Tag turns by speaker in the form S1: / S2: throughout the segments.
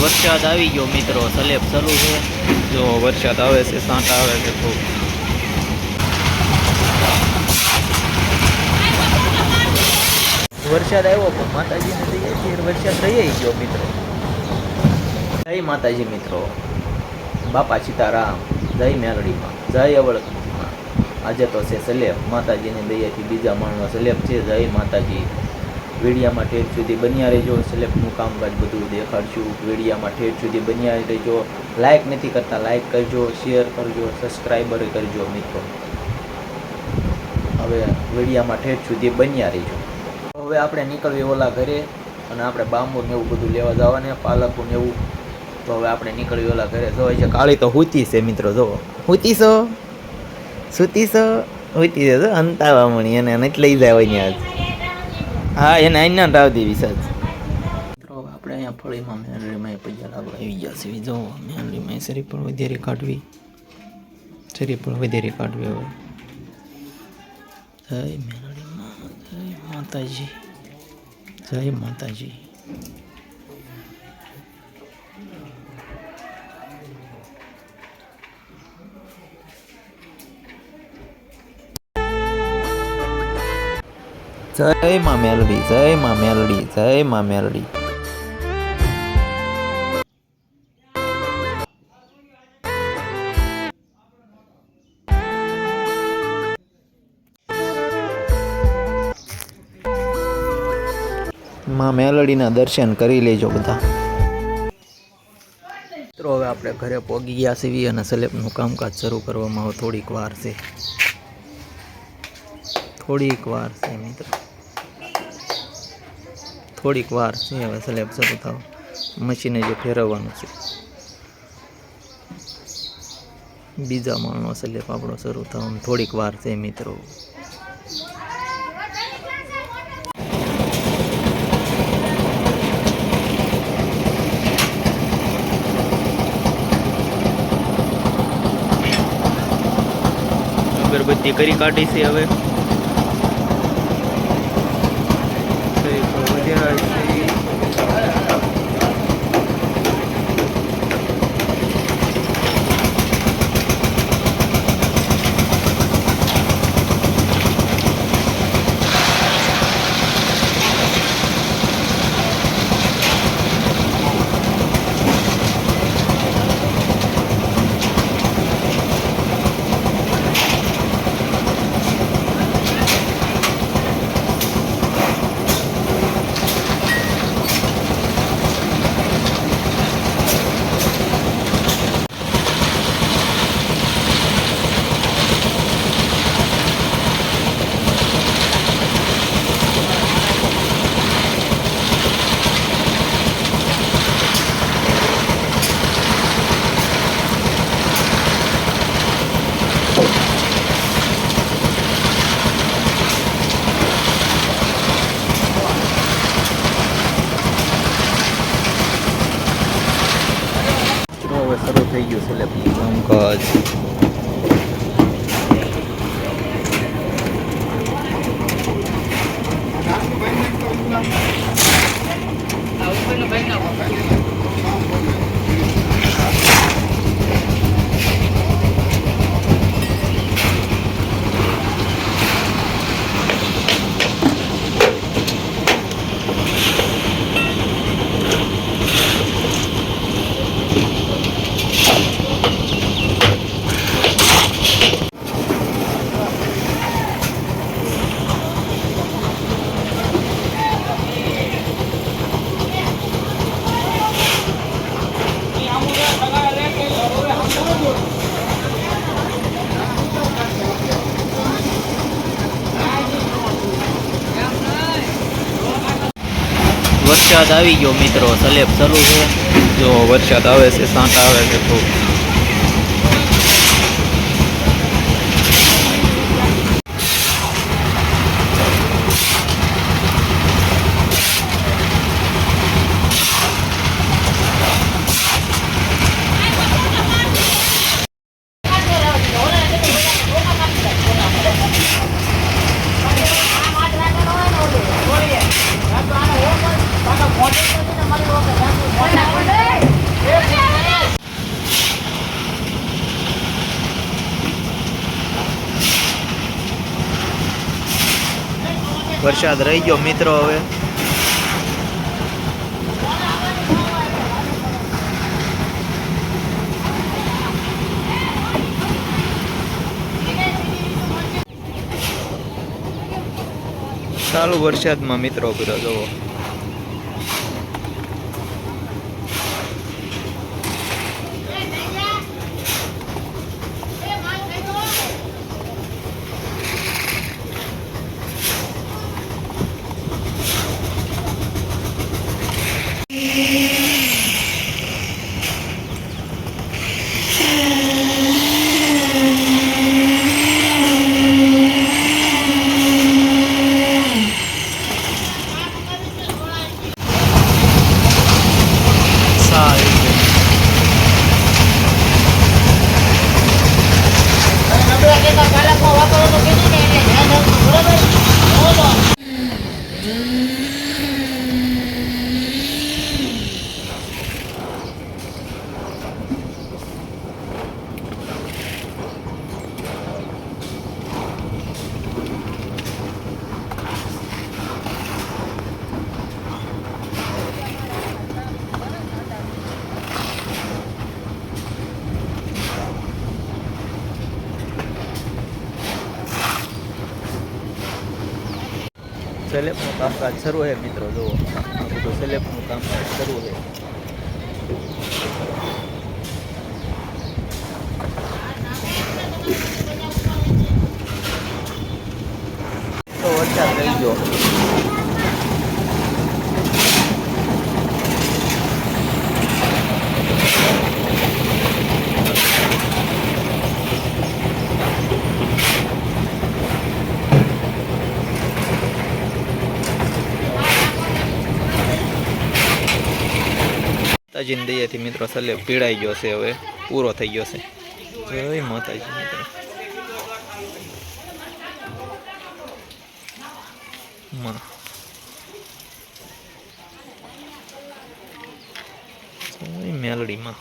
S1: વરસાદ આવી ગયો મિત્રો. સલેબ શરૂ છે.
S2: જો વરસાદ આવે છે સાંટ આવે છે ખૂબ
S1: વરસાદ આવ્યો પણ માતાજીને દઈએ છીએ. વરસાદ રહી ગયો મિત્રો. જય માતાજી મિત્રો. બાપા સીતારામ જય મેલડીમાં જય અવળમાં આજે તો છે સલેબ. માતાજીની દયાથી બીજા માણનો સલેબ છે. જય માતાજી. વેડિયામાં ઠેઠ સુધી બન્યા રહેજો સિલેક્ટનું કામકાજ બધું દેખાડશું વેડિયામાં ઠેઠ સુધી બન્યા રહેજો. લાઇક નથી કરતા લાઇક કરજો શેર કરજો સબસ્ક્રાઈબર કરજો મિત્રો. હવે વેડિયામાં ઠેઠ સુધી બન્યા રહેજો. હવે આપણે નીકળવી ઓલા ઘરે અને આપણે બાંબુ ને એવું બધું લેવા જવાને, પાલકું ને એવું. તો હવે આપણે નીકળવી ઓલા ઘરે. જો છે કાળી તો હુતી છે મિત્રો, જો. હુતી છો? સુતી છો? હુતી છે અંતાવા મણી નથી લઈ જાય આજ. હા, એને અહીંયા રાવ દેવી મિત્રો આપણે અહીંયા ફળીમાં મેલરીમાં પૈસા લાગુ આવી ગયા છે. જો મેલરીમાં શરીર પણ વધારે કાઢવી. શરીર પણ વધારે કાઢવી હવે. જય મેનરીમાં જય માતાજી. જય માતાજી. જય માં મેલડી, જય માં મેલડી, જય માં મેલડી. માં મેલડીના દર્શન કરી લેજો બધા. મિત્રો, હવે આપણે ઘરે પહોંચી ગયા સીવી અને સલેબનું કામકાજ શરૂ કરવામાં થોડીક વાર છે. થોડીક વાર છે, મિત્રો. થોડીક વાર છે, હવે સ્લેબ શરૂ થાવ મશીને જે ફેરવવાનું છે. બીજા માળનો સ્લેબ આપણો શરૂ થવામાં થોડીક વાર છે, મિત્રો. અગરબત્તી કરી કાઢી છે હવે મિત્રો હવે શરૂ થઈ ગયું લેપનું કામકાજ વરસાદ આવી ગયો મિત્રો, સલેબ શરૂ છે.
S2: જો વરસાદ આવે છે, સાંટા આવે છે ખૂબ
S1: વરસાદ રહી ગયો મિત્રો હવે. ચાલુ વરસાદમાં મિત્રો પીરો જોવો સેલેબનું કામકાજ શરૂ છે મિત્રો, જુઓ. આ બધું સેલેબનું કામકાજ શરૂ છે તો વરસાદ લઈ ગયો. માતાજીની દયાથી મિત્રો સલે પીડાઈ ગયો છે હવે, પૂરો થઈ ગયો છે. જય માતાજી મેલડીમાં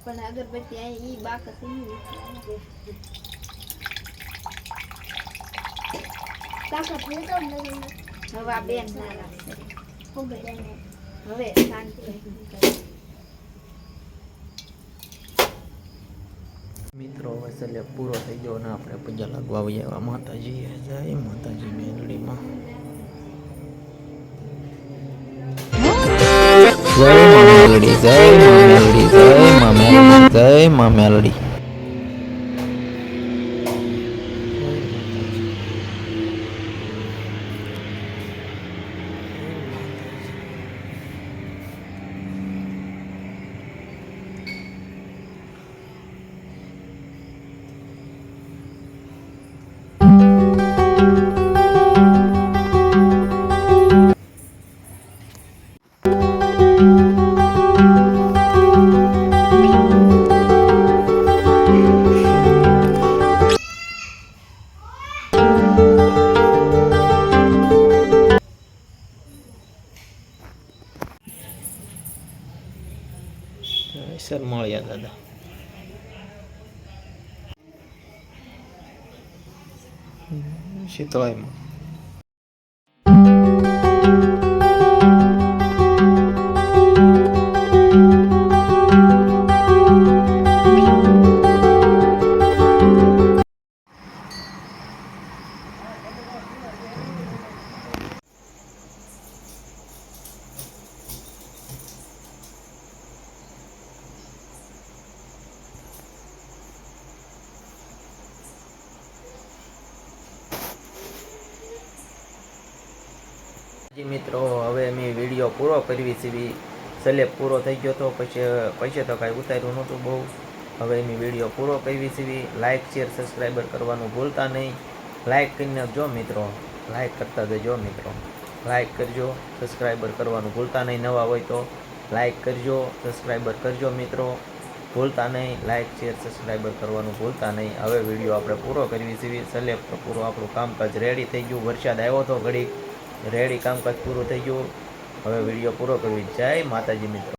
S3: પણ અગરબત્તી અહીંયા બાક તાકાત હોય તો લગન હવે આ બેન ના રાખશે હવે શાંતિ
S1: મિત્રો હવે સલેબ પૂરો થઈ ગયો અને આપણે પૂજા લાગવા આવી આવ્યા માતાજી. જય માતાજી મેલડીમાં. જય મા મેલડી જય મા મેલડી જય મા મેલડી જય મા મેલડી. સર મળ્યા દાદા. શીતળાઈમાં. જી મિત્રો, હવે મેં વીડિયો પૂરો કરવી સીવી સલેબ પૂરો થઈ ગયો તો પછી પછી તો કાંઈ ઉતાર્યું નહોતું બહુ. હવે એની વીડિયો પૂરો કરવી સીવી લાઇક શેર સબસ્ક્રાઈબર કરવાનું ભૂલતા નહીં. લાઇક કરીને જો મિત્રો. લાઇક કરતા જજો મિત્રો. લાઇક કરજો સબસ્ક્રાઈબર કરવાનું ભૂલતા નહીં. નવા હોય તો લાઇક કરજો સબસ્ક્રાઈબર કરજો મિત્રો. ભૂલતા નહીં. લાઇક શેર સબસ્ક્રાઈબર કરવાનું ભૂલતા નહીં. હવે વીડિયો આપણે પૂરો કરવી સીવી સલેબ પૂરો આપણું કામકાજ રેડી થઈ ગયું. વરસાદ આવ્યો હતો ઘડીક. રેડી કામકાજ પૂરું થઈ ગયું. હવે વીડિયો પૂરો કરવી. જય માતાજી મિત્રો.